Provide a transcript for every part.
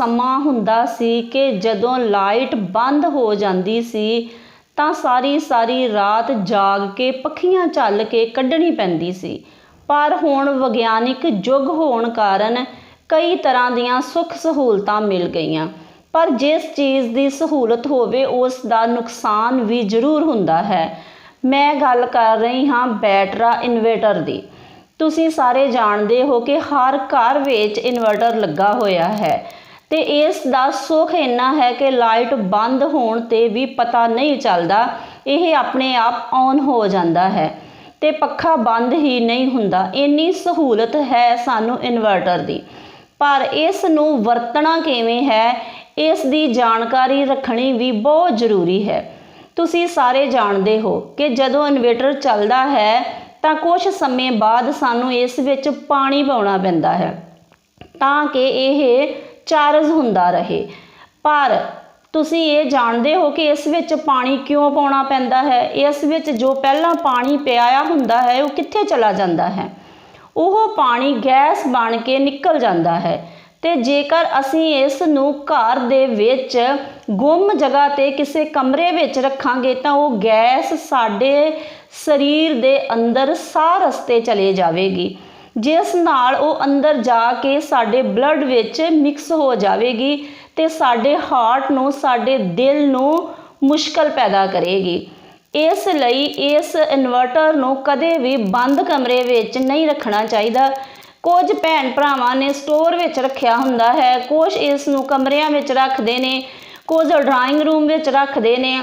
ਸਮਾਂ ਹੁੰਦਾ ਸੀ ਕਿ ਜਦੋਂ ਲਾਈਟ ਬੰਦ ਹੋ ਜਾਂਦੀ ਸੀ, ਤਾਂ ਸਾਰੀ ਸਾਰੀ ਰਾਤ ਜਾਗ ਕੇ ਪੱਖੀਆਂ ਚੱਲ ਕੇ ਕੱਢਣੀ ਪੈਂਦੀ ਸੀ। ਪਰ ਹੁਣ ਵਿਗਿਆਨਿਕ ਯੁੱਗ ਹੋਣ ਕਾਰਨ ਕਈ ਤਰ੍ਹਾਂ ਦੀਆਂ ਸੁੱਖ ਸਹੂਲਤਾਂ ਮਿਲ ਗਈਆਂ। ਪਰ ਜਿਸ ਚੀਜ਼ ਦੀ ਸਹੂਲਤ ਹੋਵੇ, ਉਸ ਦਾ ਨੁਕਸਾਨ ਵੀ ਜ਼ਰੂਰ ਹੁੰਦਾ ਹੈ। ਮੈਂ ਗੱਲ ਕਰ ਰਹੀ ਹਾਂ ਬੈਟਰਾ ਇਨਵੇਟਰ ਦੀ। ਤੁਸੀਂ ਸਾਰੇ ਜਾਣਦੇ ਹੋ ਕਿ ਹਰ ਘਰ ਵਿੱਚ ਇਨਵਰਟਰ ਲੱਗਾ ਹੋਇਆ ਹੈ। ਤੇ ਇਸ ਦਾ ਸੁੱਖ ਇੰਨਾ ਹੈ ਕਿ ਲਾਈਟ ਬੰਦ ਹੋਣ ਤੇ ਵੀ ਪਤਾ ਨਹੀਂ ਚੱਲਦਾ, ਇਹ ਆਪਣੇ ਆਪ ਔਨ ਹੋ ਜਾਂਦਾ ਹੈ ਤੇ ਪੱਖਾ ਬੰਦ ਹੀ ਨਹੀਂ ਹੁੰਦਾ। ਇੰਨੀ ਸਹੂਲਤ ਹੈ ਸਾਨੂੰ ਇਨਵਰਟਰ ਦੀ। ਪਰ ਇਸ ਨੂੰ ਵਰਤਣਾ ਕਿਵੇਂ ਹੈ, ਇਸ ਦੀ ਜਾਣਕਾਰੀ ਰੱਖਣੀ ਵੀ ਬਹੁਤ ਜ਼ਰੂਰੀ ਹੈ। ਤੁਸੀਂ ਸਾਰੇ ਜਾਣਦੇ ਹੋ ਕਿ ਜਦੋਂ ਇਨਵੇਟਰ ਚੱਲਦਾ ਹੈ, ਤਾਂ ਕੁਝ ਸਮੇਂ ਬਾਅਦ ਸਾਨੂੰ ਇਸ ਵਿੱਚ ਪਾਣੀ ਪਾਉਣਾ ਪੈਂਦਾ ਹੈ। ਤਾਂ ਕਿ ਇਹ ਚਾਰਜ ਹੁੰਦਾ ਰਹੇ। ਪਰ ਤੁਸੀਂ ਇਹ ਜਾਣਦੇ ਹੋ ਕਿ ਇਸ ਵਿੱਚ ਪਾਣੀ ਕਿਉਂ ਪਾਉਣਾ ਪੈਂਦਾ ਹੈ? ਇਸ ਵਿੱਚ ਜੋ ਪਹਿਲਾਂ ਪਾਣੀ ਪਿਆਇਆ ਹੁੰਦਾ ਹੈ, ਉਹ ਕਿੱਥੇ ਚਲਾ ਜਾਂਦਾ ਹੈ? ਉਹ ਪਾਣੀ ਗੈਸ ਬਣ ਕੇ ਨਿਕਲ ਜਾਂਦਾ ਹੈ ਤੇ ਜੇਕਰ ਅਸੀਂ ਇਸ ਨੂੰ ਘਰ ਦੇ ਵਿੱਚ ਗੁੰਮ ਜਗ੍ਹਾ ਤੇ ਕਿਸੇ ਕਮਰੇ ਵਿੱਚ ਰੱਖਾਂਗੇ ਤਾਂ ਉਹ ਗੈਸ ਸਾਡੇ ਸਰੀਰ ਦੇ ਅੰਦਰ ਸਾਹ ਰਸਤੇ ਚਲੇ ਜਾਵੇਗੀ। ਜਿਸ ਨਾਲ ਉਹ ਅੰਦਰ ਜਾ ਕੇ ਸਾਡੇ ਬਲੱਡ ਵਿੱਚ ਮਿਕਸ ਹੋ ਜਾਵੇਗੀ ਤੇ ਸਾਡੇ ਹਾਰਟ ਨੂੰ, ਸਾਡੇ ਦਿਲ ਨੂੰ ਮੁਸ਼ਕਲ ਪੈਦਾ ਕਰੇਗੀ। ਇਸ ਲਈ ਇਸ ਇਨਵਰਟਰ ਨੂੰ ਕਦੇ ਵੀ ਬੰਦ ਕਮਰੇ ਵਿੱਚ ਨਹੀਂ ਰੱਖਣਾ ਚਾਹੀਦਾ। ਕੁਝ ਭੈਣ ਭਰਾਵਾਂ ਨੇ ਸਟੋਰ ਵਿੱਚ ਰੱਖਿਆ ਹੁੰਦਾ ਹੈ। ਕੁਝ ਇਸ ਨੂੰ ਕਮਰਿਆਂ ਵਿੱਚ ਰੱਖਦੇ ਨੇ, ਕੁਝ ਡਰਾਇੰਗ ਰੂਮ ਵਿੱਚ ਰੱਖਦੇ ਨੇ।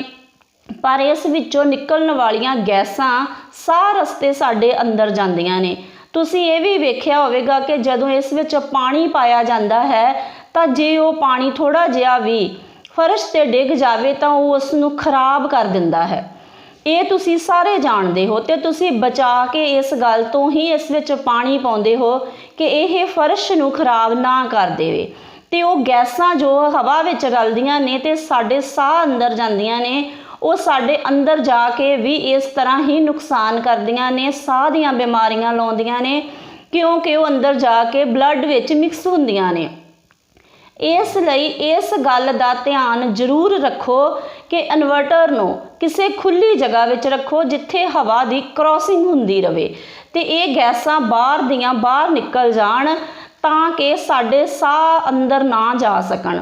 ਪਰ ਇਸ ਵਿੱਚੋਂ ਨਿਕਲਣ ਵਾਲੀਆਂ ਗੈਸਾਂ ਸਾਹ ਰਸਤੇ ਸਾਡੇ ਅੰਦਰ ਜਾਂਦੀਆਂ ਨੇ। ਤੁਸੀਂ ਇਹ ਵੀ ਵੇਖਿਆ ਹੋਵੇਗਾ ਕਿ ਜਦੋਂ ਇਸ ਵਿੱਚ ਪਾਣੀ ਪਾਇਆ ਜਾਂਦਾ ਹੈ, ਤਾਂ ਜੇ ਉਹ ਪਾਣੀ ਥੋੜਾ ਜਿਹਾ ਵੀ ਫਰਸ਼ ਤੇ ਡਿੱਗ ਜਾਵੇ, ਤਾਂ ਉਹ ਉਸ ਨੂੰ ਖਰਾਬ ਕਰ ਦਿੰਦਾ ਹੈ। ਇਹ ਤੁਸੀਂ ਸਾਰੇ ਜਾਣਦੇ ਹੋ ਤੇ ਤੁਸੀਂ ਬਚਾ ਕੇ ਇਸ ਗੱਲ ਤੋਂ ਹੀ ਇਸ ਵਿੱਚ ਪਾਣੀ ਪਾਉਂਦੇ ਹੋ ਕਿ ਇਹ ਫਰਸ਼ ਨੂੰ ਖਰਾਬ ਨਾ ਕਰ ਦੇਵੇ। ਤੇ ਉਹ ਗੈਸਾਂ ਜੋ ਹਵਾ ਵਿੱਚ ਰਲਦੀਆਂ ਨੇ ਤੇ ਸਾਡੇ ਸਾਹ ਅੰਦਰ ਜਾਂਦੀਆਂ ਨੇ ਉਹ ਸਾਡੇ ਅੰਦਰ ਜਾ ਕੇ ਵੀ ਇਸ ਤਰ੍ਹਾਂ ਹੀ ਨੁਕਸਾਨ ਕਰਦੀਆਂ ਨੇ, ਸਾਹ ਦੀਆਂ ਬਿਮਾਰੀਆਂ ਲਾਉਂਦੀਆਂ ਨੇ ਕਿਉਂਕਿ ਉਹ ਅੰਦਰ ਜਾ ਕੇ ਬਲੱਡ ਵਿੱਚ ਮਿਕਸ ਹੁੰਦੀਆਂ ਨੇ। ਇਸ ਲਈ ਇਸ ਗੱਲ ਦਾ ਧਿਆਨ ਜ਼ਰੂਰ ਰੱਖੋ ਕਿ ਇਨਵਰਟਰ ਨੂੰ ਕਿਸੇ ਖੁੱਲੀ ਜਗ੍ਹਾ ਵਿੱਚ ਰੱਖੋ ਜਿੱਥੇ ਹਵਾ ਦੀ ਕ੍ਰਾਸਿੰਗ ਹੁੰਦੀ ਰਹੇ ਤੇ ਇਹ ਗੈਸਾਂ ਬਾਹਰ ਦੀਆਂ ਬਾਹਰ ਨਿਕਲ ਜਾਣ ਤਾਂ ਕਿ ਸਾਡੇ ਸਾਹ ਅੰਦਰ ਨਾ ਜਾ ਸਕਣ।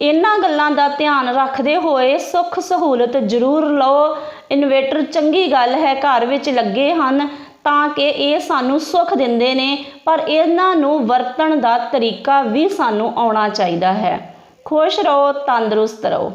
ਇਹਨਾਂ ਗੱਲਾਂ ਦਾ ਧਿਆਨ ਰੱਖਦੇ ਹੋਏ ਸੁੱਖ ਸਹੂਲਤ ਜ਼ਰੂਰ ਲਓ। ਇਨਵੇਟਰ ਚੰਗੀ ਗੱਲ ਹੈ, ਘਰ ਵਿੱਚ ਲੱਗੇ ਹਨ ਤਾਂ ਕਿ ਇਹ ਸਾਨੂੰ ਸੁੱਖ ਦਿੰਦੇ ਨੇ, ਪਰ ਇਹਨਾਂ ਨੂੰ ਵਰਤਣ ਦਾ ਤਰੀਕਾ ਵੀ ਸਾਨੂੰ ਆਉਣਾ ਚਾਹੀਦਾ ਹੈ। ਖੁਸ਼ ਰਹੋ, ਤੰਦਰੁਸਤ ਰਹੋ।